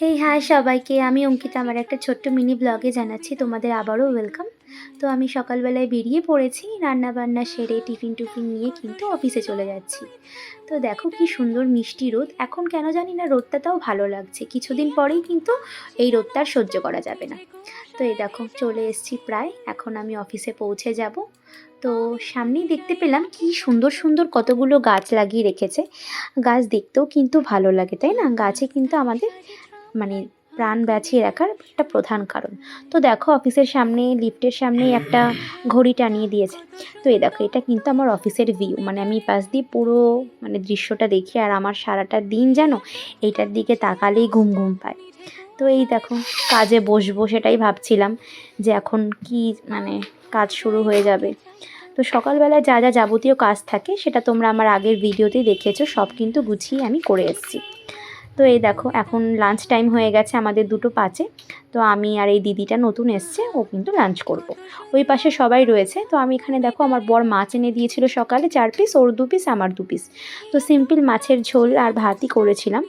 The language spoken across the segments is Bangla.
হেই হাই সবাইকে। আমি অঙ্কিতা। আমার একটা ছোট্ট মিনি ব্লগে জানাচ্ছি। তোমাদের আবারও ওয়েলকাম তো আমি সকালবেলায় বেরিয়ে পড়েছি। রান্না বান্না সেরে টিফিন টুফিন নিয়ে কিন্তু অফিসে চলে যাচ্ছি। তো দেখো কি সুন্দর মিষ্টি রোদ। এখন কেন জানি না রোদটা তাও ভালো লাগছে। কিছুদিন পরেই কিন্তু এই রোদটা আর সহ্য করা যাবে না। তো এই দেখো, চলে এসেছি প্রায়। এখন আমি অফিসে পৌঁছে যাব। তো সামনেই দেখতে পেলাম কি সুন্দর সুন্দর কতগুলো গাছ লাগিয়ে রেখেছে। গাছ দেখতেও কিন্তু ভালো লাগে, তাই না? গাছে কিন্তু আমাদের মানে প্রাণ বাঁচিয়ে রাখার একটা প্রধান কারণ। তো দেখো, অফিসের সামনে লিফটের সামনে একটা ঘড়ি টানিয়ে দিয়েছে। তো এই দেখো, এটা কিন্তু আমার অফিসের ভিউ মানে আমি পাশ দিয়ে পুরো মানে দৃশ্যটা দেখি আর আমার সারাটা দিন জানো এইটার দিকে তাকালেই ঘুম ঘুম পায়। তো এই দেখো, কাজে বসবো সেটাই ভাবছিলাম যে এখন কি মানে কাজ শুরু হয়ে যাবে। তো সকালবেলায় যা যা যাবতীয় কাজ থাকে, সেটা তোমরা আমার আগের ভিডিওতেই দেখেছ, সব কিন্তু গুছিয়ে আমি করে এসেছি। তো এই দেখো, এখন লাঞ্চ টাইম হয়ে গেছে আমাদের দুটো পাঁচে। তো আমি আর এই দিদিটা নতুন এসছে, ও কিন্তু লাঞ্চ করব। ওই পাশে সবাই রয়েছে। তো আমি এখানে দেখো, আমার বর মাছ এনে দিয়েছিল সকালে, চার পিস ওর দু পিস আমার দু পিস তো সিম্পল মাছের ঝোল আর ভাতই করেছিলাম,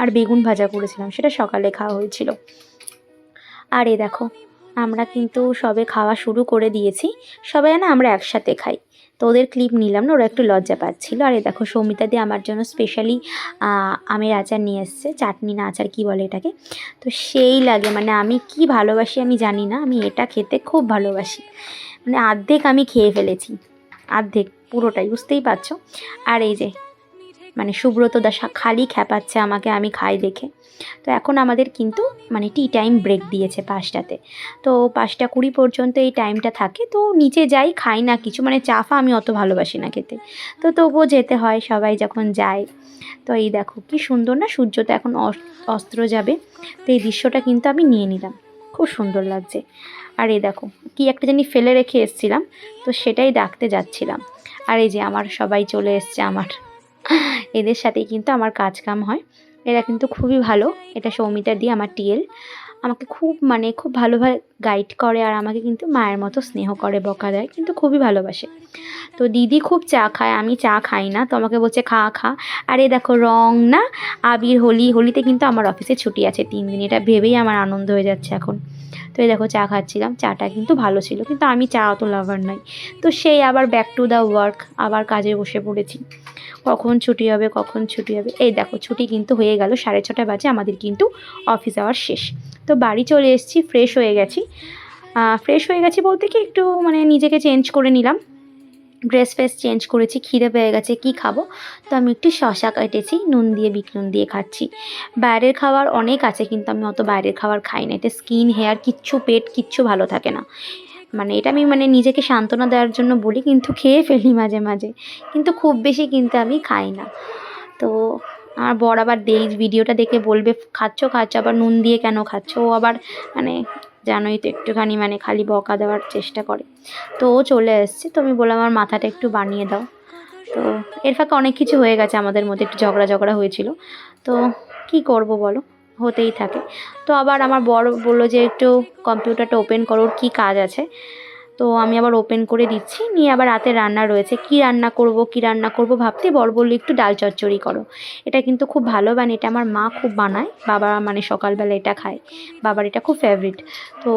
আর বেগুন ভাজা করেছিলাম, সেটা সকালে খাওয়া হয়েছিল। আর এ দেখো আমরা কিন্তু সবে খাওয়া শুরু করে দিয়েছি। সবাই না আমরা একসাথে খাই। তো ওদের ক্লিপ নিলাম না, ওরা একটু লজ্জা পাচ্ছিল। আর এ দেখো, সৌমিতা আমার জন্য স্পেশালি আমের আচার নিয়ে এসছে। চাটনি না আচার কী বলে এটাকে? তো সেই লাগে মানে আমি কি ভালোবাসি আমি জানি না। আমি এটা খেতে খুব ভালোবাসি। মানে আর্ধেক আমি খেয়ে ফেলেছি। আর্ধেক, পুরোটাই, বুঝতেই পারছ? আর এই যে মানে সুব্রত দা খালি খ্যাপাচ্ছে আমাকে, আমি খাই দেখে। তো এখন আমাদের কিন্তু মানে টি টাইম ব্রেক দিয়েছে পাঁচটাতে। তো পাঁচটা কুড়ি পর্যন্ত এই টাইমটা থাকে। তো নিচে যাই, খাই না কিছু। মানে চা ফা আমি অত ভালোবাসি না খেতে। তো তবুও যেতে হয় সবাই যখন যায়। তো এই দেখো কি সুন্দর না সূর্যটা এখন অস্ত্র যাবে। তো এই দৃশ্যটা কিন্তু আমি নিয়ে নিলাম। খুব সুন্দর লাগছে। আর এই দেখো কি একটা জানি ফেলে রেখে এসছিলাম। তো সেটাই ডাকতে যাচ্ছিলাম। আর এই যে আমার সবাই চলে এসছে আমার এদের সাথেই কিন্তু আমার কাজ কাম হয়। এরা কিন্তু খুবই ভালো। এটা সৌমিতা দিয়ে আমার টিএল আমাকে খুব মানে খুব ভালোভাবে গাইড করে আর আমাকে কিন্তু মায়ের মতো স্নেহ করে, বকা দেয়, কিন্তু খুবই ভালোবাসে। তো দিদি খুব চা খায়, আমি চা খাই না, তো আমাকে বলছে, খা খা। আর এ দেখো, রং না, আবির, হোলি, হোলিতে কিন্তু আমার অফিসে ছুটি আছে তিন দিন, এটা ভেবেই আমার আনন্দ হয়ে যাচ্ছে এখন। তো এই দেখো, চা খাচ্ছিলাম, চাটা কিন্তু ভালো ছিল, কিন্তু আমি চা অত লাভার নই। তো সেই আবার ব্যাক টু দ্য ওয়ার্ক আবার কাজে বসে পড়েছি। কখন ছুটি হবে, কখন ছুটি হবে? এই দেখো, ছুটি কিন্তু হয়ে গেল, সাড়ে ছটা বাজে, আমাদের কিন্তু অফিস আওয়ার শেষ। তো বাড়ি চলে এসেছি ফ্রেশ হয়ে গেছি। ফ্রেশ হয়ে গেছি বলতে কি একটু মানে নিজেকে চেঞ্জ করে নিলাম। ড্রেস ফ্রেস চেঞ্জ করেছি, খিদে পেয়ে গেছে, কি খাব? তো আমি একটু শশা কেটেছি, নুন দিয়ে বিক নুন দিয়ে খাচ্ছি। বাইরের খাবার অনেক আছে, কিন্তু আমি অত বাইরের খাবার খাই না। এতে স্কিন হেয়ার কিচ্ছু, পেট কিচ্ছু ভালো থাকে না। মানে এটা আমি মানে নিজেকে সান্ত্বনা দেওয়ার জন্য বলি, কিন্তু খেয়ে ফেলি মাঝে মাঝে। কিন্তু খুব বেশি কিন্তু আমি খাই না। তো আমার বর আবার দেই ভিডিওটা দেখে বলবে, খাচ্ছ খাচ্ছ। আবার নুন দিয়ে কেন খাচ্ছ? ও আবার মানে জানোই তো একটুখানি মানে খালি বকা দেওয়ার চেষ্টা করে। তো ও চলে এসছে। তো আমি বললাম, আমার মাথাটা একটু বানিয়ে দাও। তো এর ফাঁকে অনেক কিছু হয়ে গেছে আমাদের মধ্যে, একটু ঝগড়া ঝগড়া হয়েছিল। তো কি করব বলো? হতেই থাকে। তো আবার আমার বড় বলল যে, একটু কম্পিউটারটা ওপেন করো, ওর কী কাজ আছে? তো আমি আবার ওপেন করে দিচ্ছি। নিয়ে আবার রাতে রান্না রয়েছে। কি রান্না করব, কি রান্না করব ভাবতে বর বলল একটু ডাল চচ্চড়ি করো। এটা কিন্তু খুব ভালো বানায় এটা আমার মা খুব বানায়। বাবা মানে সকালবেলা এটা খায়। বাবার এটা খুব ফেভারিট তো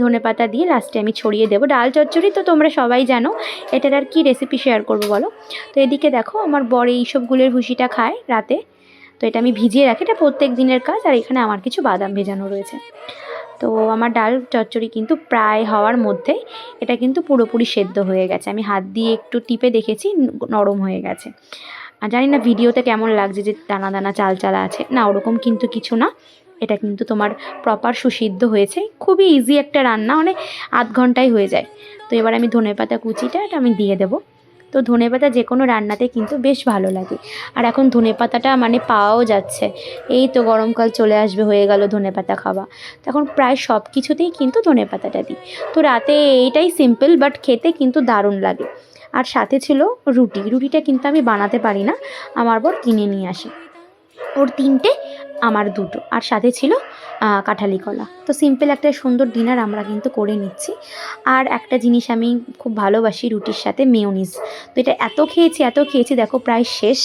ধনে পাতা দিয়ে লাস্টে আমি ছড়িয়ে দেবো। ডাল চচ্চড়ি তো তোমরা সবাই জানো। এটার আর কি রেসিপি শেয়ার করব বলো? তো এদিকে দেখো, আমার বর এইসব গুলের ভুসিটা খায় রাতে। তো এটা আমি ভিজিয়ে রাখি। এটা প্রত্যেক দিনের কাজ আর এখানে আমার কিছু বাদাম ভেজানো রয়েছে। তো আমার ডাল চচ্চড়ি কিন্তু প্রায় হওয়ার মধ্যে এটা কিন্তু পুরোপুরি সেদ্ধ হয়ে গেছে। আমি হাত দিয়ে একটু টিপে দেখেছি, নরম হয়ে গেছে। আর জানি না ভিডিওতে কেমন লাগছে যে দানা দানা চাল চালা আছে। না, ওরকম কিন্তু কিছু না। এটা কিন্তু তোমার প্রপার সুসিদ্ধ হয়েছে। খুবই ইজি একটা রান্না মানে আধ ঘন্টায় হয়ে যায়। তো এবার আমি ধনে পাতা কুচিটা এটা আমি দিয়ে দেবো। তো ধনে পাতা যে কোনো রান্নাতে কিন্তু বেশ ভালো লাগে। আর এখন ধনে পাতাটা মানে পাওয়াও যাচ্ছে। এই তো গরমকাল চলে আসবে, হয়ে গেল ধনে পাতা খাওয়া তখন প্রায় সব কিছুতেই কিন্তু ধনে পাতাটা দিই। তো রাতে এইটাই সিম্পল বাট খেতে কিন্তু দারুণ লাগে। আর সাথে ছিল রুটি। রুটিটা কিন্তু আমি বানাতে পারি না। আমার বর কিনে নিয়ে আসে। ওর তিনটে, আমার দুটো। আর সাথে ছিল কাঁঠালি কলা। তো সিম্পল একটা সুন্দর ডিনার আমরা কিন্তু করে নিচ্ছি। আর একটা জিনিস আমি খুব ভালোবাসি রুটির সাথে মেয়নিজ তো এটা এত খেয়েছি এত খেয়েছি, দেখো প্রায় শেষ।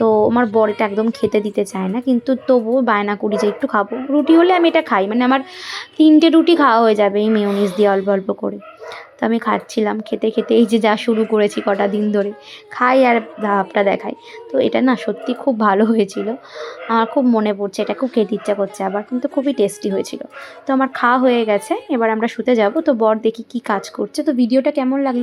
তো আমার বর এটা একদম খেতে দিতে চায় না, কিন্তু তবুও বায়না করি যে একটু খাব। রুটি হলে আমি এটা খাই মানে আমার তিনটে রুটি খাওয়া হয়ে যাবে এই মেয়োনিজ দিয়ে অল্প অল্প করে। তো আমি খাচ্ছিলাম খেতে খেতে, এই যে যা শুরু করেছি কটা দিন ধরে, খাই আর ভাবটা দেখাই। তো এটা না সত্যি খুব ভালো হয়েছিল। আমার খুব মনে পড়ছে, এটা খুব খেতে ইচ্ছা করছে আবার, কিন্তু খুবই টেস্টি হয়েছিল। তো আমার খাওয়া হয়ে গেছে, এবার আমরা শুতে যাব, তো বর দেখি কি কাজ করছে। তো ভিডিওটা কেমন লাগল?